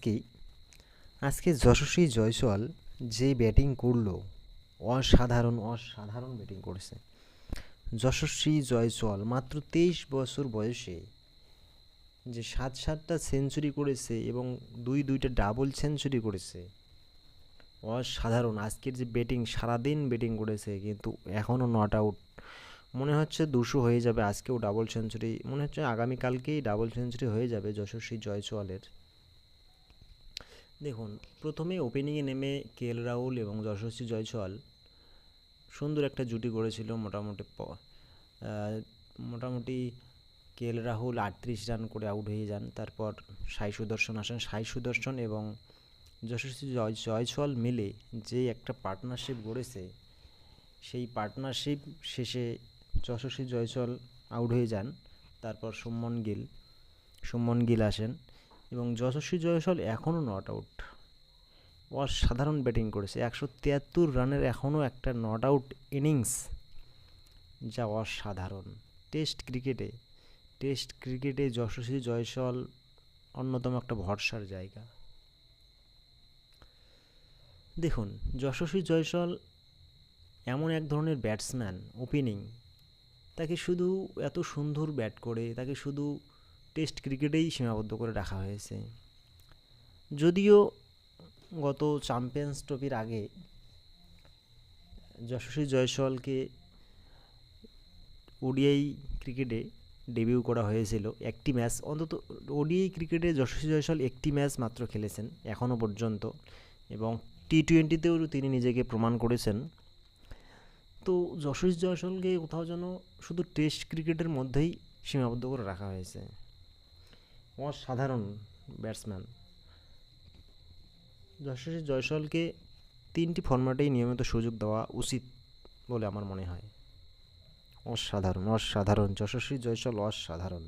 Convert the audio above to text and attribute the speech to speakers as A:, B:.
A: আজকে আজকে যশস্বী জয়সওয়াল যে ব্যাটিং করল, অসাধারণ অসাধারণ ব্যাটিং করেছে। যশস্বী জয়সওয়াল মাত্র তেইশ বছর বয়সে যে সাত সাতটা সেঞ্চুরি করেছে এবং দুই দুইটা ডাবল সেঞ্চুরি করেছে, অসাধারণ। আজকের যে ব্যাটিং, সারাদিন ব্যাটিং করেছে, কিন্তু এখনও নট আউট মনে হচ্ছে দুশো হয়ে যাবে আজকেও ডাবল সেঞ্চুরি। মনে হচ্ছে আগামীকালকেই ডাবল সেঞ্চুরি হয়ে যাবে যশস্বী জয়সওয়ালের। দেখুন, প্রথমে ওপেনিংয়ে নেমে কে এল রাহুল এবং যশস্বী জয়সওয়াল সুন্দর একটা জুটি করেছিল মোটামুটি মোটামুটি কে এল রাহুল আটত্রিশ রান করে আউট হয়ে যান। তারপর সাই সুদর্শন আসেন। সাই সুদর্শন এবং যশস্বী জয়, জয়সওয়াল মিলে যে একটা পার্টনারশিপ গড়েছে, সেই পার্টনারশিপ শেষে যশস্বী জয়সওয়াল আউট হয়ে যান। তারপর সুমন গিল সুমন গিল আসেন। এবং যশস্বী জয়সওয়াল এখনও নট আউট অসাধারণ ব্যাটিং করেছে। একশো তিয়াত্তর রানের এখনও একটা নট আউট ইনিংস যা অসাধারণ। টেস্ট ক্রিকেটে টেস্ট ক্রিকেটে যশস্বী জয়সওয়াল অন্যতম একটা ভরসার জায়গা। দেখুন, যশস্বী জয়সওয়াল এমন এক ধরনের ব্যাটসম্যান ওপেনিং তাকে শুধু এত সুন্দর ব্যাট করে, তাকে শুধু টেস্ট ক্রিকেটেই সীমাবদ্ধ করে রাখা হয়েছে। যদিও গত চ্যাম্পিয়ন্স ট্রফির আগে যশস্বী জয়সওয়ালকে ওডিআই ক্রিকেটে ডেবিউ করা হয়েছিল একটি ম্যাচ। অন্তত ওডিআই ক্রিকেটে যশস্বী জয়সওয়াল একটি ম্যাচ মাত্র খেলেছেন এখনও পর্যন্ত এবং টি টোয়েন্টিতেও তিনি নিজেকে প্রমাণ করেছেন। তো যশস্বী জয়সওয়ালকে কোথাও যেন শুধু টেস্ট ক্রিকেটের মধ্যেই সীমাবদ্ধ করে রাখা হয়েছে। অসাধারণ ব্যাটসম্যান যশস্বী জয়সলকে তিনটি ফর্ম্যাটেই নিয়মিত সুযোগ দেওয়া উচিত বলে আমার মনে হয়। অসাধারণ অসাধারণ। যশস্বী জয়সল অসাধারণ।